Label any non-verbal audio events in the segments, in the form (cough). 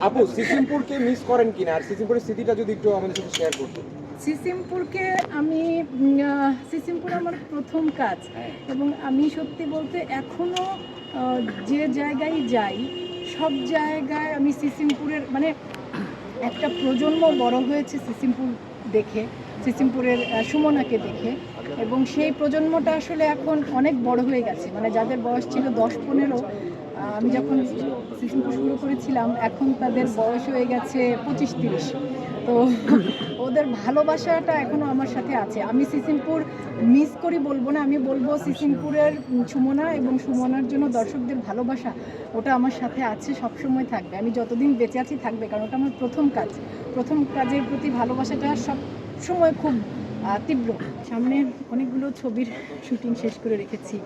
আপু সিসিমপুরকে মিস করেন কিনা? আর সিসিমপুরের স্মৃতিটা যদি একটু আমাদের সাথে শেয়ার করতেন। সিসিমপুরকে আমি সিসিমপুর আমার প্রথম কাজ। এবং আমি সত্যি বলতে এখনও যে জায়গায় যাই সব জায়গায় আমি সিসিমপুরের মানে একটা প্রজন্ম বড় হয়েছে সিসিমপুর দেখে সিসিমপুরের সুমনাকে দেখে। এবং সেই প্রজন্মটা আসলে এখন অনেক বড় হয়ে গেছে। মানে যাদের বয়স ছিল দশ পনেরো আমি যখন শুরু করেছিলাম, এখন তাদের বয়স হয়ে গেছে পঁচিশ তিরিশ। তো ওদের ভালোবাসাটা এখনও আমার সাথে আছে। আমি সিসিমপুর মিস করি বলব না, আমি বলব সিসিমপুরের সুমনা এবং সুমনার জন্য দর্শকদের ভালোবাসা, ওটা আমার সাথে আছে সব সময় থাকবে। আমি যতদিন বেঁচে আছি থাকবে, কারণ ওটা আমার প্রথম কাজ। প্রথম কাজের প্রতি ভালোবাসাটা সব সময় খুব তীব্র। সামনে অনেকগুলো ছবির শুটিং শেষ করে রেখেছি।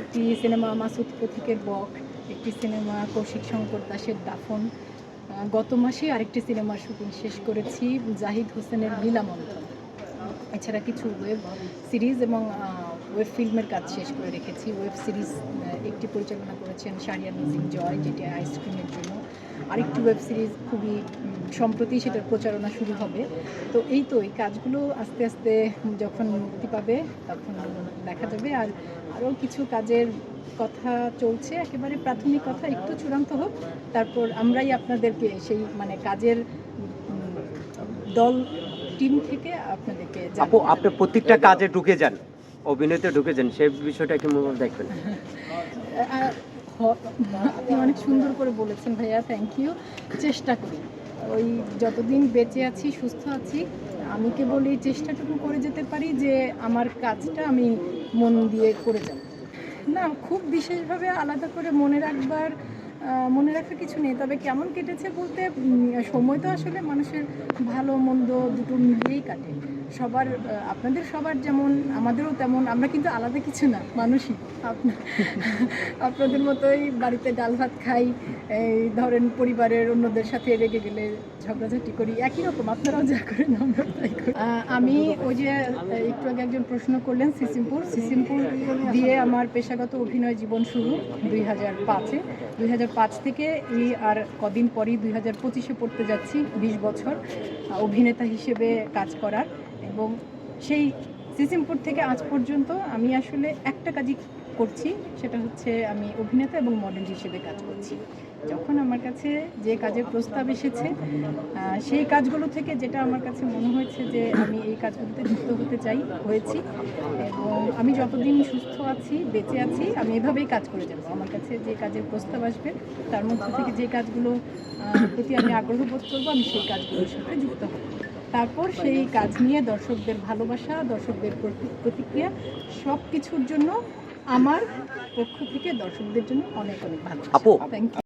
একটি সিনেমা মাসুদ প্রতীকের বক, একটি সিনেমা কৌশিক শঙ্কর দাসের দাফন। গত মাসে আরেকটি সিনেমার শুটিং শেষ করেছি জাহিদ হোসেনের লীলামন্থন। এছাড়া কিছু ওয়েব সিরিজ এবং ওয়েব ফিল্মের কাজ শেষ করে রেখেছি। ওয়েব সিরিজ একটি পরিচালনা করেছেন সারিয়া নাজিম জয়, যেটি আইসক্রিমের জন্য। আরেকটি ওয়েব সিরিজ খুবই সম্প্রতি সেটার প্রচারণা শুরু হবে। তো এই তো, এই কাজগুলো আস্তে আস্তে যখন মুক্তি পাবে, তখন দেখা যাবে। আর আরও কিছু কাজের কথা চলছে, একেবারে প্রাথমিক কথা, একটু চূড়ান্ত হোক। তারপর আমরাই আপনাদেরকে সেই মানে কাজের দল টিম থেকে আপনাদেরকে আপু আপনি প্রত্যেকটা কাজে ঢুকে যান অভিনয়তে ঢুকে যান সেই বিষয়টা কি দেখবেন। আপনি অনেক সুন্দর করে বলেছেন ভাইয়া থ্যাংক ইউ চেষ্টা করি। ওই যতদিন বেঁচে আছি সুস্থ আছি আমি কেবল এই চেষ্টাটুকু করে যেতে পারি যে আমার কাজটা আমি মন দিয়ে করে যাব। না খুব বিশেষভাবে আলাদা করে মনে রাখবার মনে রাখার কিছু নেই। তবে কেমন কেটেছে বলতে সময় তো আসলে মানুষের ভালো, মন্দ দুটো মিলিয়েই কাটে। সবার আপনাদের সবার যেমন, আমাদেরও তেমন, আমরা কিন্তু আলাদা কিছু না, মানুষই। (laughs) আপনাদের মতোই বাড়িতে ডাল ভাত খাই, এই ধরেন পরিবারের অন্যদের সাথে রেগে গেলে ঝগড়াঝাটি করি, একই রকম, আপনারাও যা করেন আমরা তাই। আমি ওই যে একটু আগে একজন প্রশ্ন করলেন সিসিমপুর। সিসিমপুর দিয়ে আমার পেশাগত অভিনয় জীবন শুরু দুই হাজার পাঁচে। দুই হাজার পাঁচ থেকে এই আর কদিন পরই দুই হাজার পঁচিশে পড়তে যাচ্ছি, বিশ বছর অভিনেতা হিসেবে কাজ করার। এবং সেই সিসিমপুর থেকে আজ পর্যন্ত আমি আসলে একটা কাজই করছি সেটা হচ্ছে আমি অভিনেতা এবং মডেল হিসেবে কাজ করছি। যখন আমার কাছে যে কাজের প্রস্তাব এসেছে সেই কাজগুলো থেকে যেটা আমার কাছে মনে হয়েছে যে আমি এই কাজগুলোতে যুক্ত হতে চাই, হয়েছি এবং আমি যতদিন সুস্থ আছি, বেঁচে আছি, আমি এভাবেই কাজ করে যাব। আমার কাছে যে কাজের প্রস্তাব আসবে, তার মধ্যে থেকে যে কাজগুলো প্রতি আমি আগ্রহ বোধ করব, আমি সেই কাজগুলোর সাথে যুক্ত হব। তারপর সেই কাজ নিয়ে দর্শকদের ভালোবাসা, দর্শকদের প্রতিক্রিয়া সব কিছুর জন্য আমার পক্ষ থেকে দর্শকদের জন্য অনেক অনেক ভালো আপু। Thank you